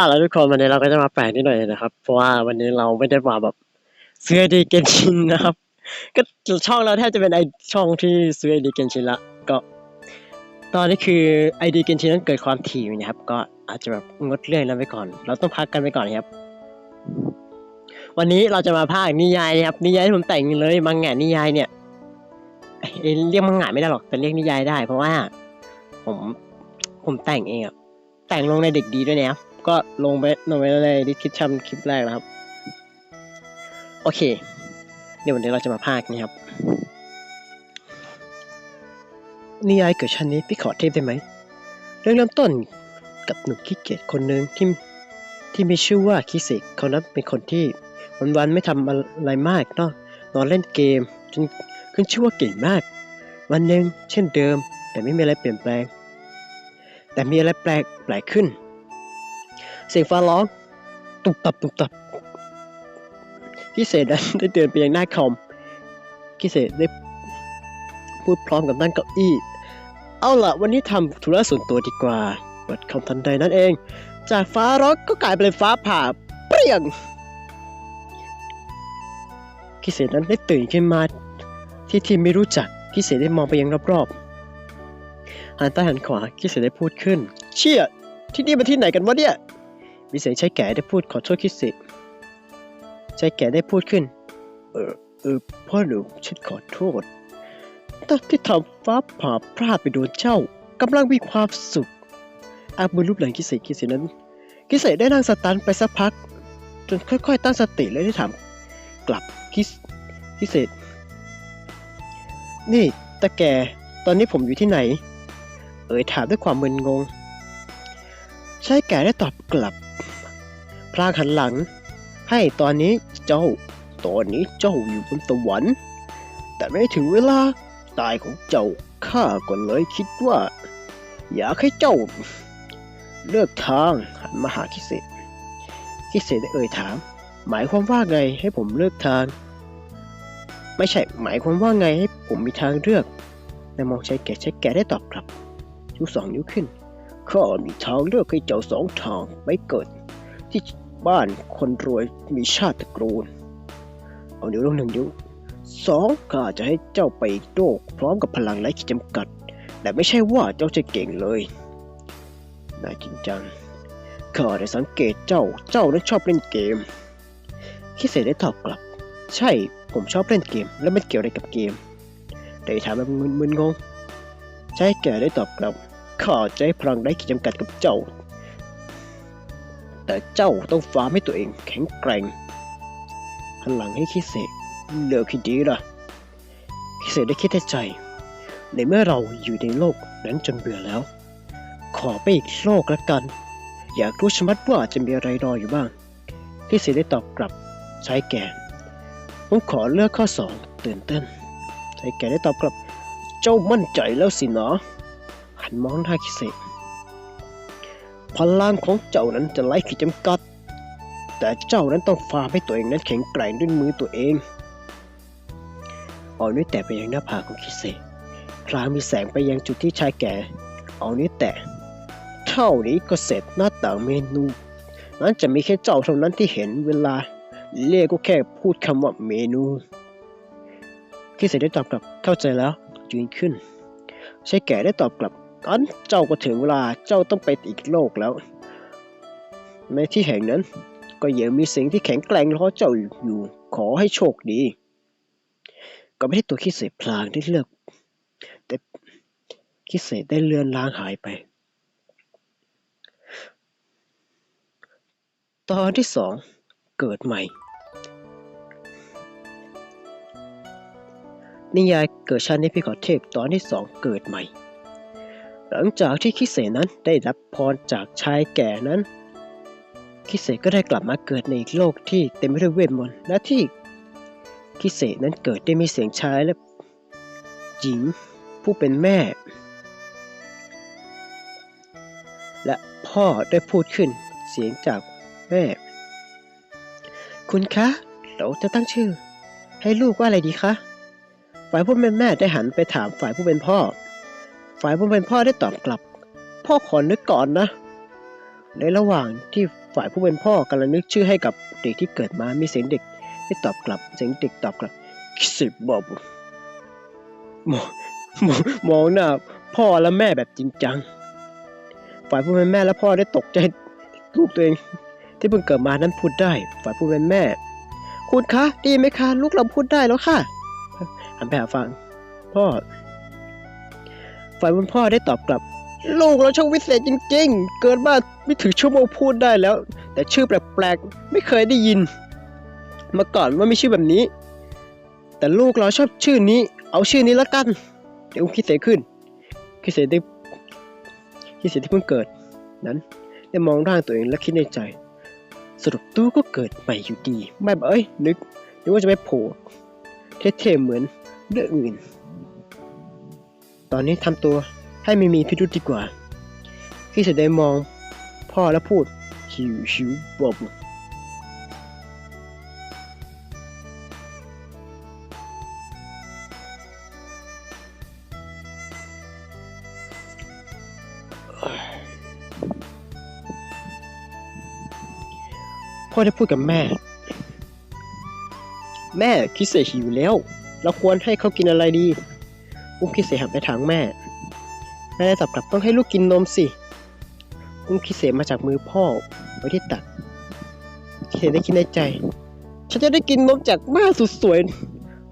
อะแล้วทุกคนวันนี้เราก็จะมาแปลกนิดหน่อยนะครับ เพราะว่าวันนี้เราไม่ได้มาแบบซื้อดีเกนชินนะครับ ก็ช่องเราแทบจะเป็นไอช่องที่ซื้อไอดีเกนชินละก็ ตอนนี้คือไอดีเกนชินนั้นเกิดความถี่นะครับ ก็อาจจะแบบงดเรื่องนั้นไปก่อน เราต้องพักกันไปก่อนครับ วันนี้เราจะมาพากย์นิยายนะครับ นิยายที่ผมแต่งเลยมังงะนิยายเนี่ยเอ้ยเรียกมังงะไม่ได้หรอกแต่เรียกนิยายได้ เพราะว่า ผมผมแต่งเองอะแต่งลงในเด็กดีด้วยนะครับ ก็ลงไปลงไปในดิสคริปชั่นคลิปแรกนะครับ โอเค เดี๋ยววันนี้เราจะมาพากย์นะครับนิยายเกิดชั้นนี้พี่ขอเทพได้ไหม เรื่องเริ่มต้นกับหนุ่มขี้เกียจคนหนึ่งที่ที่มีชื่อว่าคิเซกเขานั้นเป็นคนที่วันๆไม่ทำอะไรมากนอกนอนเล่นเกมจนขึ้นชื่อว่าเก่งมาก วันหนึ่งเช่นเดิม แต่ไม่มีอะไรเปลี่ยนแปลง แต่มีอะไรแปลกแปลกขึ้น เสียงฟ้าร้องตุบตับตุบตับคิเศษนั้นได้เดินไปยังหน้าคอมคิเศษได้พูดพร้อมกับนั่งเก้าอี้ เอาล่ะ วันนี้ทำธุระส่วนตัวดีกว่าเปิดคอมทันใดนั่นเอง จากฟ้าร้องก็กลายเป็นฟ้าผ่าเปรี้ยงคิเศษนั้นได้ตื่นขึ้นมาที่ที่ไม่รู้จักคิเศษได้มองไปยังรอบๆหันใต้หันขวาคิเศษได้พูดขึ้น เชี่ยที่นี่มันที่ไหนกันวะเนี่ย มีเสียงชายแก่ได้พูดขอโทษคิเศษชายแก่ได้พูดขึ้น เออเออพ่อหนุ่มฉันขอโทษตอนที่ทำฟ้าผ่าพลาดไปโดนเจ้ากำลังมีความสุขอามือรูปหลังคิเศษคิเศษนั้นคิเศษได้นั่งสตันไปสักพัก จนค่อยๆ ตั้งสติและได้ถามกลับคิสคิเศษ นี่ตาแกตอนนี้ผมอยู่ที่ไหน เอ่ยถามด้วยความมึนงง ใชายแก่ได้ตอบกลับ ลางหันหลัง ให้ตอนนี้เจ้า ตอนนี้เจ้าอยู่บนสวรรค์แต่ไม่ถึงเวลาตายของเจ้าข้าก็เลยคิดว่า อยากให้เจ้า เลือกทางหันมาหาคิเศษคิเศษได้เอ่ยถาม หมายความว่าไงให้ผมเลือกทาง ไม่ใช่หมายความว่าไงให้ผมมีทางเลือกแต่มองใชายแก่ชายแก่ได้ตอบกลับชูสองนิ้วขึ้นข้ามีทางเลือกให้เจ้าสองทางไม่เกิด ที่ บ้านคนรวยมีชาติตระกูล เอานิ้วลงหนึ่งนิ้วสองข้าจะให้เจ้าไปโลกพร้อมกับพลังไร้ขีดจำกัด แต่ไม่ใช่ว่าเจ้าจะเก่งเลยนายจริงจังข้าได้สังเกตเจ้า เจ้านั้นชอบเล่นเกม คิเศษได้ตอบกลับ ใช่ ผมชอบเล่นเกม แล้วมันเกี่ยวอะไรกับเกม ได้ถามแบบมึนๆงง ใช่แกได้ตอบกลับ ข้าจะให้พลังได้ขีดจำกัดกับเจ้า แต่เจ้าต้องฟ้าให้ตัวเองแข็งแกร่งหันหลังให้คิเศษเลือกที่ดีล่ะคิเศษได้คิดในใจ ในเมื่อเราอยู่ในโลกนั้นจนเบื่อแล้ว ขอไปอีกโลกละกัน อยากรู้ชะมัดว่าจะมีอะไรรออยู่บ้างคิเศษได้ตอบกลับชายแก่ผมขอเลือกข้อสองตื่นเต้นชายแก่ได้ตอบกลับ เจ้ามั่นใจแล้วสินะหันมองหน้าคิเศษ พลังของเจ้านั้นจะไร้ขีดจำกัด แต่เจ้านั้นต้องฟาให้ตัวเองนั้นแข็งแกร่งด้วยมือตัวเองเอานิ้วแตะไปยังหน้าผากของคิเซพลางมีแสงไปยังจุดที่ชายแก่ เอานิ้วแตะ เท่านี้ก็เสร็จหน้าต่างเมนูนั้นจะมีแค่เจ้าเท่านั้นที่เห็นเวลาเรียกก็แค่พูดคำว่าเมนูคิเซได้ตอบกลับเข้าใจแล้วยืนขึ้นชายแก่ได้ตอบกลับ งั้นเจ้าก็ถึงเวลาเจ้าต้องไปอีกโลกแล้ว ในที่แห่งนั้นก็ยังมีสิ่งที่แข็งแกร่งรอเจ้าอยู่ขอให้โชคดี ก็ไม่ได้ตัวคิดเศษพลางได้เลือก แต่คิดเศษได้เลือนลางหายไป ตอนที่สองเกิดใหม่ นิยายเกิดชาตินี้พี่ขอเทพตอนที่สองเกิดใหม่ หลังจากที่คิเสนั้นได้รับพรจากชายแก่นั้น คิเสก็ได้กลับมาเกิดในอีกโลกที่เต็มไปด้วยเวทมนต์และที่คิเสนั้นเกิดได้มีเสียงชายและหญิงผู้เป็นแม่ และพ่อได้พูดขึ้นเสียงจากแม่ คุณคะเราจะตั้งชื่อ ให้ลูกว่าอะไรดีคะฝ่ายผู้เป็นแม่ได้หันไปถามฝ่ายผู้เป็นพ่อ ฝ่ายผู้เป็นพ่อได้ตอบกลับ พ่อขอนึกก่อนนะ ในระหว่างที่ฝ่ายผู้เป็นพ่อกำลังนึกชื่อให้กับเด็กที่เกิดมามีเสียงเด็กที่ตอบกลับ เสียงเด็กตอบกลับคิสิบอบมองมองมองหน้าพ่อและแม่แบบจริงจัง ฝ่ายผู้เป็นแม่และพ่อได้ตกใจลูกตัวเองที่เพิ่งเกิดมานั้นพูดได้ ฝ่ายผู้เป็นแม่ คุณคะดีไหมคะ ลูกเราพูดได้แล้วค่ะหันไปหาฟัง พ่อ ฝ่ายคุณพ่อได้ตอบกลับ ลูกเราช่างวิเศษจริง ๆ เกิดมาไม่ถึงชั่วโมงพูดได้แล้ว แต่ชื่อแปลกๆไม่เคยได้ยิน มาก่อนว่าไม่ชื่อแบบนี้ แต่ลูกเราชอบชื่อนี้ เอาชื่อนี้ละกัน เดี๋ยวคิดเสียขึ้นคิดเสียได้คิดเสียที่เพิ่งเกิดนั้นได้มองร่างตัวเองและคิดในใจ สรุปตู้ก็เกิดใหม่อยู่ดี ไม่แบบเอ้ยนึกนึกว่าจะไม่โผล่เท่ๆเหมือนเรื่องอื่น ตอนนี้ทำตัวให้ไม่มีพิรุธดีกว่า ที่จะได้มองพ่อแล้วพูดหิวหิวบอบพ่อได้พูดกับแม่ แม่คิดเสียหิวแล้ว เราควรให้เขากินอะไรดี อุ้มคิเสหันไปถามแม่ แม่ได้ตอบกลับต้องให้ลูกกินนมสิ อุ้มคิเสมาจากมือพ่อไว้ที่ตักคิเสได้คิดในใจ ฉันจะได้กินนมจากแม่สุดสวย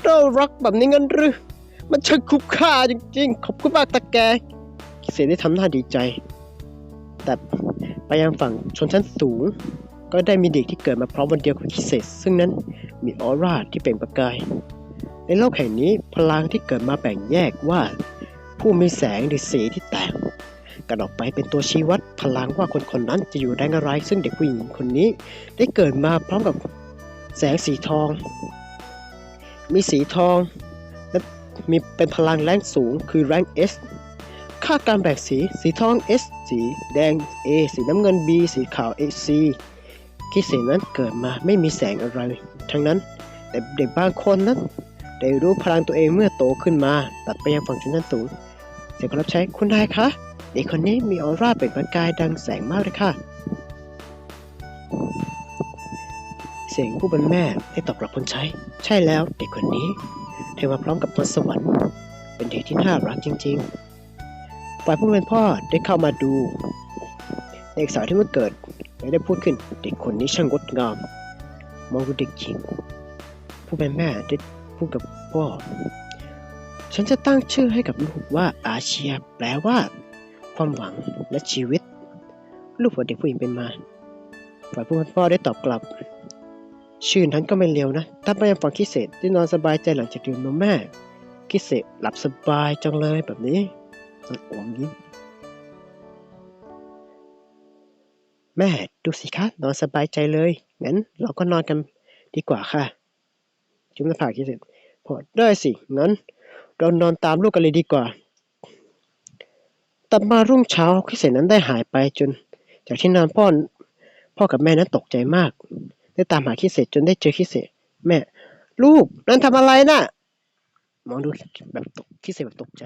เรารักแบบนี้งั้นหรือ มันช่างคุ้มค่าจริงๆ ขอบคุณมากตาแกคิเสได้ทำหน้าดีใจ แต่ไปยังฝั่งชนชั้นสูง ก็ได้มีเด็กที่เกิดมาพร้อมวันเดียวกับคิดเศษซึ่งนั้นมีออร่าที่เปล่งประกาย ในโลกแห่งนี้พลังที่เกิดมาแบ่งแยกว่า ผู้มีแสงหรือสีที่แตกกันออกไปเป็นตัวชี้วัดพลังว่าคนคนนั้นจะอยู่แรงอะไร ซึ่งเด็กผู้หญิงคนนี้ได้เกิดมาพร้อมกับแสงสีทอง มีสีทองและมีเป็นพลังแรงสูงคือแรง S ค่าการแบ่งสีสีทอง S สีแดง A สีน้ำเงิน B สีขาว A C คิดเสีนั้นเกิดมาไม่มีแสงอะไร ทั้งนั้นแต่เด็กบางคนนั้น ได้รู้พลังตัวเองเมื่อโตขึ้นมา ตัดไปยังฝั่งชนชั้นสูงเสียงคนรับใช้คุณนายคะเด็กคนนี้มีออร่าเปล่งประกายดังแสงมากเลยค่ะ เสียงผู้เป็นแม่ได้ตอบกลับคนใช้ ใช่แล้วเด็กคนนี้ เธอมาพร้อมกับพรสวรรค์ เป็นเด็กที่น่ารักจริงๆ ฝ่ายผู้เป็นพ่อได้เข้ามาดูเด็กสาวที่เมื่อเกิดและได้พูดขึ้น เด็กคนนี้ช่างงดงามมองดูเด็กหญิงผู้เป็นแม่ได้ พูดกับพ่อ ฉันจะตั้งชื่อให้กับลูกว่าอาเชีย แปลว่า ความหวังและชีวิต ลูกของเด็กผู้หญิงเป็นมาฝ่ายผู้เป็นพ่อได้ตอบกลับ ชื่อนั้นก็ไม่เลวนะ ถ้าไปยังฝั่งคิเศษที่นอนสบายใจหลังจากดื่มนมแม่ คิเศษหลับสบายจังเลยแบบนี้มันอมยิ้มแม่ดูสิคะนอนสบายใจเลย งั้นเราก็นอนกันดีกว่าค่ะ จุลภาผาคิเศษพอได้สิ งั้น เรานอนตามลูกกันเลยดีกว่า ต่อมารุ่งเช้าคิเศษนั้นได้หายไปจน จากที่นอนพ่อพ่อกับแม่นั้นตกใจมาก ได้ตามหาคิเศษจนได้เจอคิเศษแม่ ลูกนั่นทำอะไรน่ะมองดูแบบตกคิเศษแบบตกใจ